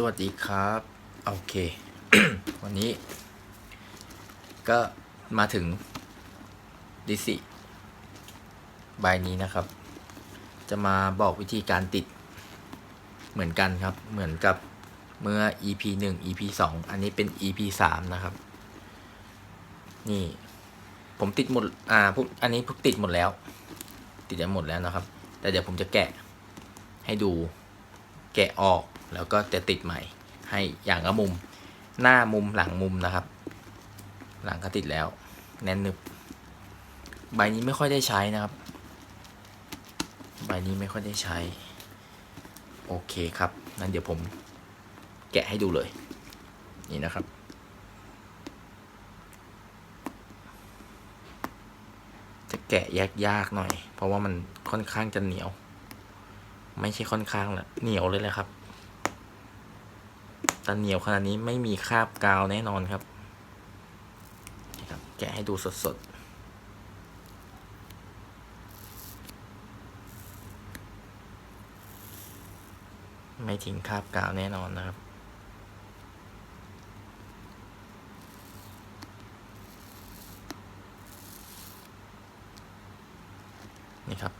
สวัสดีครับ โอเค วันนี้ ก็มาถึงดิสิใบนี้นะครับ จะมาบอกวิธีการติดเหมือนกันครับ เหมือนกับเมื่อ EP 1 EP 2 อันนี้เป็น EP 3 นะครับ นี่ ผมติดหมด อ่าพวกอันนี้พวกติดหมดแล้ว ติดได้หมดแล้วนะครับ แต่เดี๋ยวผมจะแกะให้ดู แกะออก แล้วก็จะติดใหม่ให้อย่างละมุม หน้ามุมหลังมุมนะครับ หลังก็ติดแล้ว แน่นหนึบ ใบนี้ไม่ค่อยได้ใช้นะครับ ใบนี้ไม่ค่อยได้ใช้ โอเคครับงั้นเดี๋ยวผมแกะให้ดูเลย นี่นะครับจะแกะแยกยากหน่อย เพราะว่ามันค่อนข้างจะเหนียว ไม่ใช่ค่อนข้างละเหนียวเลยแหละครับ แต่เหนียวขนาดนี้ไม่มีคราบกาวแน่นอนครับ แกะให้ดูสดๆไม่ทิ้งคราบกาวแน่นอนนะครับ นี่ครับ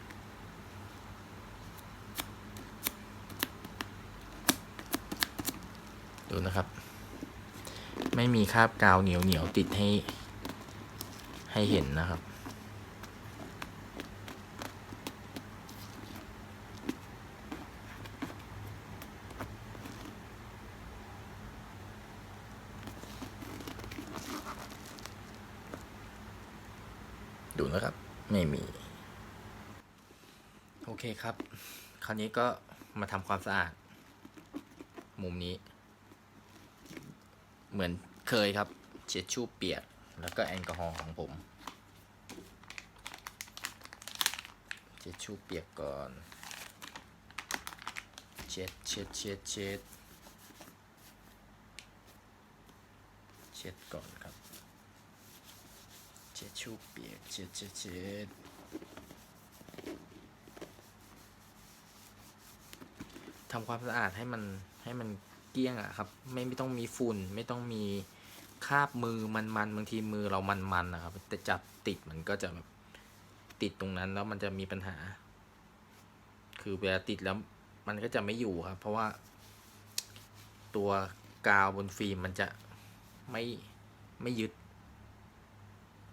ดูนะครับ ไม่มีคราบกาวเหนียวเหนียวติดให้ให้เห็นนะครับ ดูนะครับ ไม่มี โอเคครับ คราวนี้ก็มาทำความสะอาด มุมนี้ เหมือนเคยครับเช็ดชู่เปียกแล้วก็แอลกอฮอล์ของผมเช็ดชู่เปียกก่อน เช็ดเช็ดเช็ดเช็ดเช็ดก่อนครับ เช็ดชู่เปียกเช็ดเช็ดเช็ดทำความสะอาดให้มันให้มัน เกลี้ยงอะครับ ไม่ไม่ต้องมีฝุ่น ไม่ต้องมีคราบมือมันมันๆบางทีมือเรามันมันๆนะครับ แต่จับติดมันก็จะแบบติดตรงนั้นแล้วมันจะมีปัญหา คือเวลาติดแล้วมันก็จะไม่อยู่ครับ เพราะว่า ตัวกาวบนฟิล์มมันจะไม่ไม่ยึด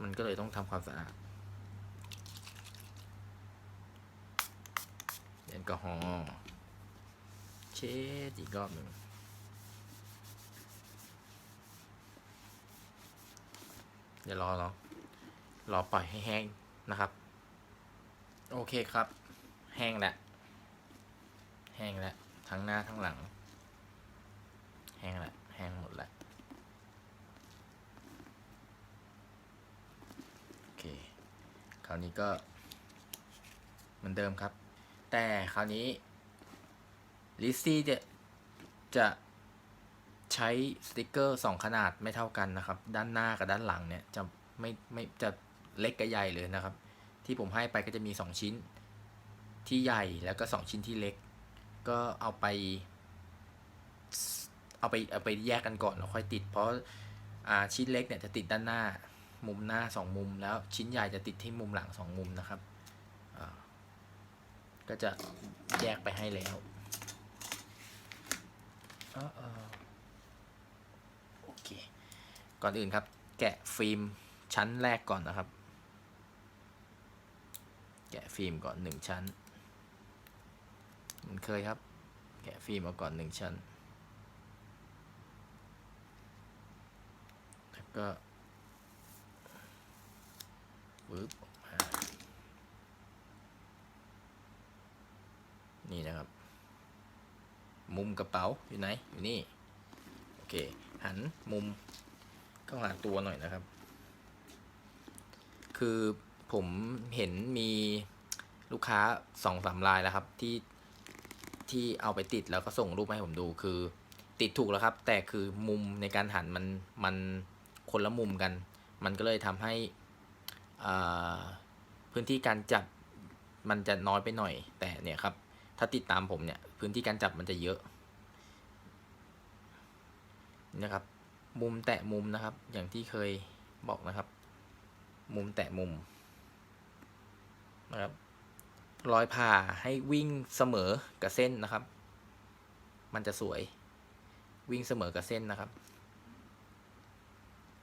มันก็เลยต้องทำความสะอาดแอลกอฮอล์เช็ดอีกรอบหนึ่ง เดี๋ยวรอรอรอปล่อยให้แห้งนะครับ โอเคครับ แห้งแล้วแห้งแล้วทั้งหน้าทั้งหลัง แห้งแล้วแห้งหมดแล้วโอเค คราวนี้ก็ เหมือนเดิมครับ แต่คราวนี้ลิซซี่จะจะ ใช้สติกเกอร์สองขนาดไม่เท่ากันนะครับ ด้านหน้ากับด้านหลังเนี่ยจะไม่ไม่จะเล็กกับใหญ่เลยนะครับ ที่ผมให้ไปก็จะมี 2 ชิ้นที่ใหญ่แล้วก็ 2 ชิ้นที่เล็ก ก็เอาไป เอาไปเอาไปแยกกันก่อนแล้วค่อยติด เพราะอ่าชิ้นเล็กเนี่ยจะติดด้านหน้ามุมหน้า 2 มุม แล้วชิ้นใหญ่จะติดที่มุมหลัง 2 มุมนะครับก็จะแยกไปให้แล้วอ้อๆโอ เค ก่อนอื่นครับ แกะฟิล์มชั้นแรกก่อนนะครับ แกะฟิล์มก่อนหนึ่งชั้นเหมันเคยครับ แกะฟิล์มเอาก่อนหนึ่งชั้น แล้วก็วึบออกมา นี่นะครับ มุมกระเป๋าอยู่ไหน อยู่นี่ เค หันมุมเข้าหาตัวหน่อยนะครับ คือผมเห็นมีลูกค้าสองสามรายแล้วครับที่ที่เอาไปติดแล้วก็ส่งรูปมาให้ผมดูคือ ติดถูกแล้วครับ แต่คือมุมในการหันมันมันคนละมุมกัน มันก็เลยทำให้พื้นที่การจับมันจะน้อยไปหน่อย แต่เนี่ยครับ ถ้าติดตามผมเนี่ย พื้นที่การจับมันจะเยอะ นะครับ มุมแตะมุมนะครับ อย่างที่เคยบอกนะครับ มุมแตะมุมนะครับรอยผ่าให้วิ่งเสมอกับเส้นนะครับ มันจะสวยวิ่งเสมอกับเส้นนะครับ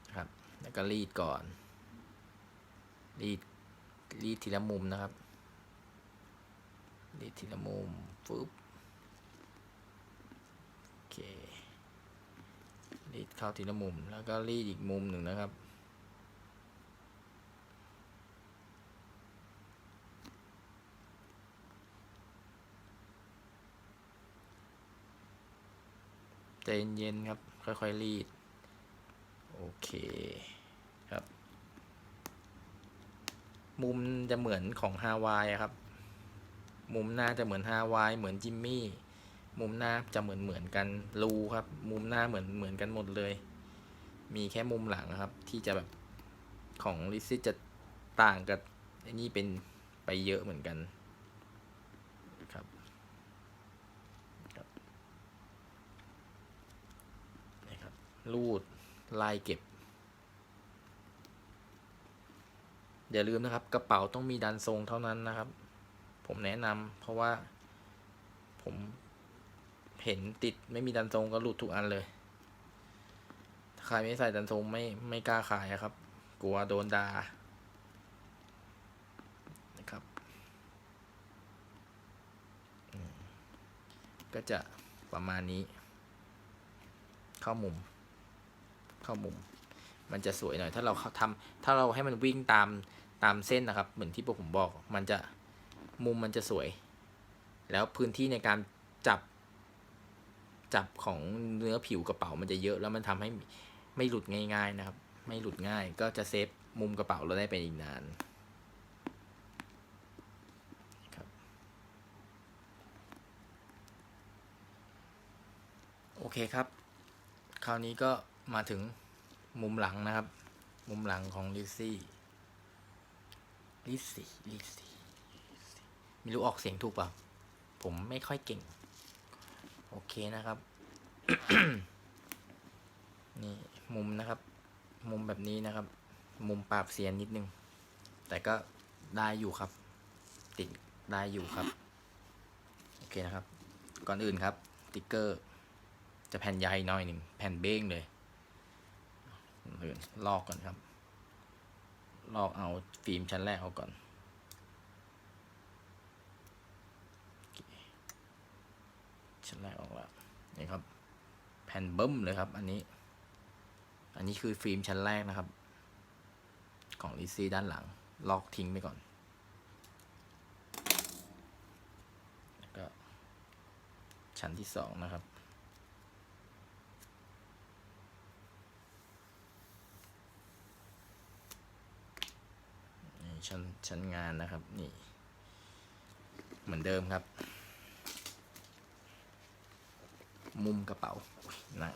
นะครับ แล้วก็รีดก่อน รีด รีดทีละมุมนะครับ รีดทีละมุมฟึบโอเค รีดเข้าทีละมุม แล้วก็รีดอีกมุมหนึ่งนะครับ ใจเย็นๆครับ ค่อยๆรีด โอเคครับ มุมจะเหมือนของฮาวายครับ มุมหน้าจะเหมือนฮาวาย เหมือนจิมมี่ มุมหน้าจะเหมือนเหมือนกันรูครับ มุมหน้าเหมือนเหมือนกันหมดเลย มีแค่มุมหลังครับ ที่จะแบบของลิซซี่จะต่างกับไอ้นี่เป็นไปเยอะเหมือนกันครับนี่ครับรูดลายเก็บ อย่าลืมนะครับกระเป๋าต้องมีดันทรงเท่านั้นนะครับ ผมแนะนำเพราะว่าผม เห็นติดไม่มีดันทรงก็หลุดทุกอันเลยใครไม่ใส่ดันทรงไม่ไม่กล้าขายครับ กลัวโดนดา่านะครับ ก็จะประมาณนี้ เข้ามุม เข้ามุม มันจะสวยหน่อย ถ้าเราเข้าทำถ้าเราให้มันวิ่งตามตามเส้นนะครับ เหมือนที่พวกผมบอก มันจะมุมมันจะสวย แล้วพื้นที่ในการจับ จับของเนื้อผิวกระเป๋ามันจะเยอะ แล้วมันทำให้ไม่หลุดง่าย ๆนะครับ ไม่หลุดง่าย ก็จะเซฟมุมกระเป๋าเราได้ไปอีกนานครับโอเคครับ คราวนี้ก็มาถึงมุมหลังนะครับ มุมหลังของลิซซี่ลิซซี่ลิซซี่ไม่รู้ออกเสียงถูกเปล่าผมไม่ค่อยเก่ง โอเคนะครับ นี่มุมนะครับ มุมแบบนี้นะครับ มุมปราบเสียนนิดนึง แต่ก็ได้อยู่ครับ ติดได้อยู่ครับ โอเคนะครับ ก่อนอื่นครับ ติ๊กเกอร์ จะแผ่นใหญ่หน่อยหนึ่งแผ่นเบ้งเลยอื่นลอกก่อนครับ ลอกเอาฟิล์มชั้นแรกเอาก่อนโอเค ชั้นแรกออกแล้วนี่ครับ แผ่นเบิ้มเลยครับ อันนี้ อันนี้คือฟิล์มชั้นแรกนะครับ ของลิซี่ด้านหลัง ลอกทิ้งไปก่อนแล้วก็ชั้นที่สองนะครับนี่ชั้นชั้นงานนะครับ นี่ เหมือนเดิมครับ มุมกระเป๋านั่ง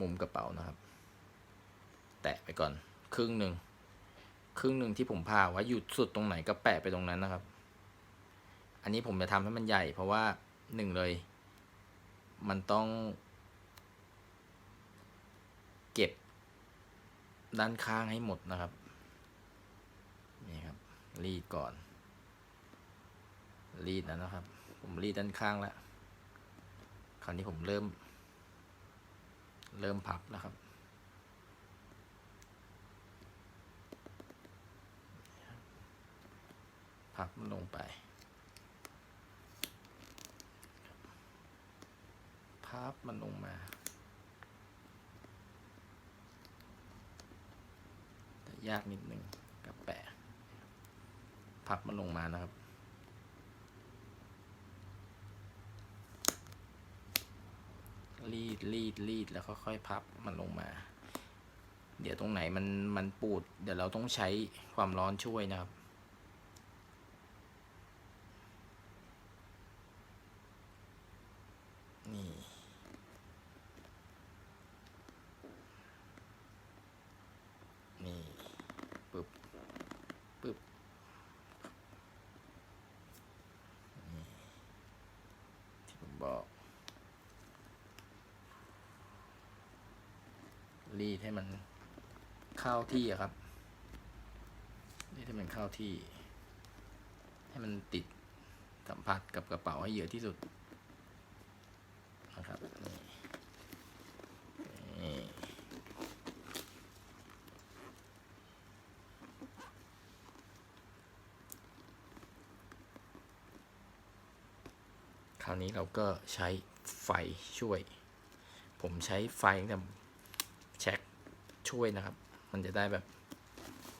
มุมกระเป๋านะครับ แตะไปก่อนครึ่งหนึ่งครึ่งหนึ่งที่ผมพาไว้อยู่สุดตรงไหนก็แปะไปตรงนั้นนะครับ อันนี้ผมจะทำให้มันใหญ่ เพราะว่าหนึ่งเลย มันต้อง เก็บด้านข้างให้หมดนะครับ นี่ครับรีดก่อน รีดนะครับ ผมรีดด้านข้างแล้ว คราวนี้ผมเริ่ม เริ่มพับแล้วครับพับมันลงไป พับมันลงมาแต่ยากนิดนึงกับแปะ พับมันลงมานะครับ รีดรีดรีดแล้วค่อยๆพับมันลงมา เดี๋ยวตรงไหนมันมันปูด เดี๋ยวเราต้องใช้ความร้อนช่วยนะครับนี่นี่ปึ๊บปึ๊บนี่ที่ผมบอก รีดให้มันเข้าที่ครับ รีดให้มันเข้าที่ ให้มันติดสัมผัสกับกระเป๋าให้เยอะที่สุดนะครับนี่คราวนี้เราก็ใช้ไฟช่วย ผมใช้ไฟตั้งแต่ ช่วยนะครับ มันจะได้แบบ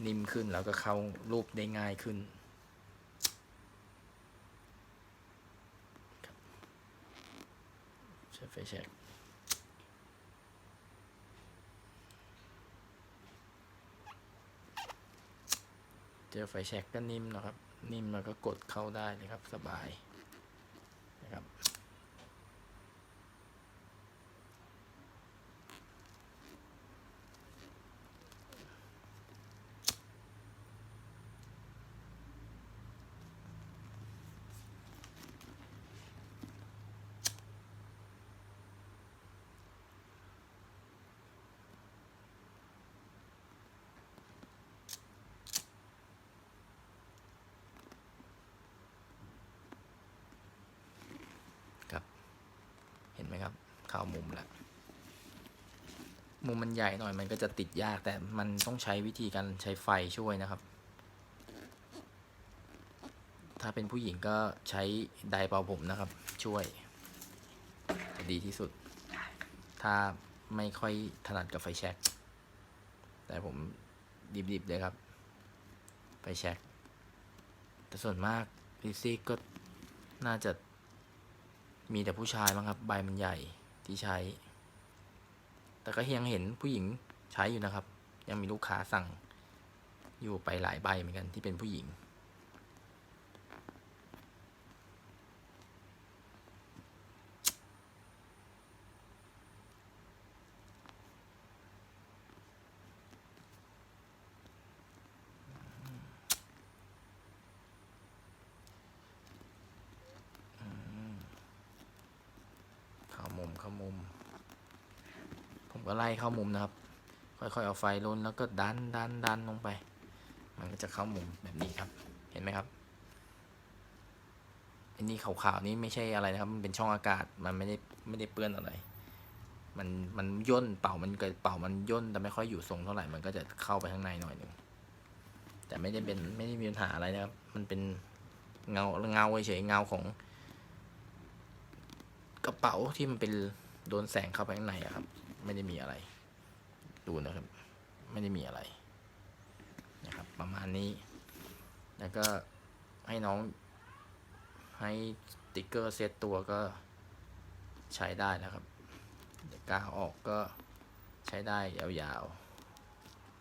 นิ่มขึ้นแล้วก็เข้ารูปได้ง่ายขึ้นใช้ไฟแช็กเจอไฟแช็กก็นิ่มนะครับ นิ่มแล้วก็กดเข้าได้เลยครับสบายนะครับ ไหมครับ เข้ามุมแล้วมุมมันใหญ่หน่อยมันก็จะติดยากแต่มันต้องใช้วิธีการใช้ไฟช่วยนะครับ ถ้าเป็นผู้หญิงก็ใช้ไดร์เป่าผมนะครับ ช่วยจะดีที่สุด ถ้าไม่ค่อยถนัดกับไฟแช็กแต่ผมดิบๆเลยครับ ไฟแช็กแต่ส่วนมากลิซี่ก็น่าจะ มีแต่ผู้ชายมั้งครับ ใบมันใหญ่ที่ใช้ แต่ก็ยังเห็นผู้หญิงใช้อยู่นะครับ ยังมีลูกค้าสั่งอยู่ไปหลายใบเหมือนกันที่เป็นผู้หญิง เข้ามุมเข้ามุม ผมก็ไล่เข้ามุมนะครับ ค่อยๆเอาไฟลนแล้วก็ดันดันดันลงไป มันก็จะเข้ามุมแบบนี้ครับ เห็นไหมครับอันนี้ขาวๆนี่ไม่ใช่อะไรนะครับ มันเป็นช่องอากาศ มันไม่ได้ไม่ได้เปื้อนอะไร มันมันย่นเป่ามันเกิดเป่ามันย่นแต่ไม่ค่อยอยู่ทรงเท่าไหร่ มันก็จะเข้าไปข้างในหน่อยหนึ่งแต่ไม่ได้เป็นไม่ได้มีปัญหาอะไรนะครับ มันเป็นเงาเงาเฉยเงาของกระเป๋าที่มันเป็นโดนแสงเข้าไปข้างในครับ ไม่ได้มีอะไร ดูนะครับ ไม่ได้มีอะไรนะครับ ประมาณนี้ แล้วก็ให้น้องให้ติ๊กเกอร์เซตตัวก็ใช้ได้แล้วครับกาวออกก็ใช้ได้ยาว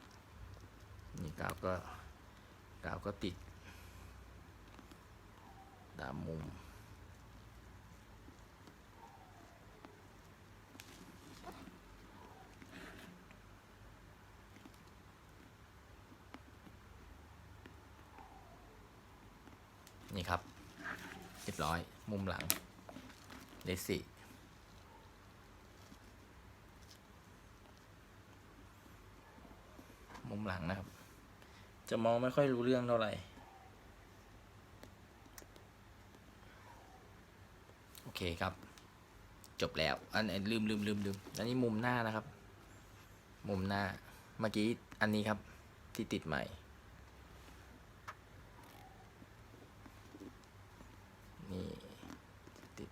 ๆ นี่กาวก็กาวก็ติดตามมุม นี่ครับเรียบร้อย มุมหลังเลสิมุมหลังนะครับ จะมองไม่ค่อยรู้เรื่องเท่าไหร่ โอเคครับ จบแล้ว อันอันลืมลืมลืมลืมอันนี้มุมหน้านะครับ มุมหน้า เมื่อกี้อันนี้ครับ ที่ติดใหม่ นี่ติด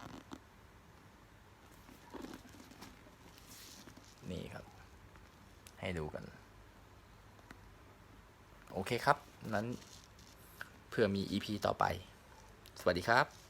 นี่ครับ ให้ดูกัน โอเคครับ นั้นเผื่อมี EP ต่อไป สวัสดีครับ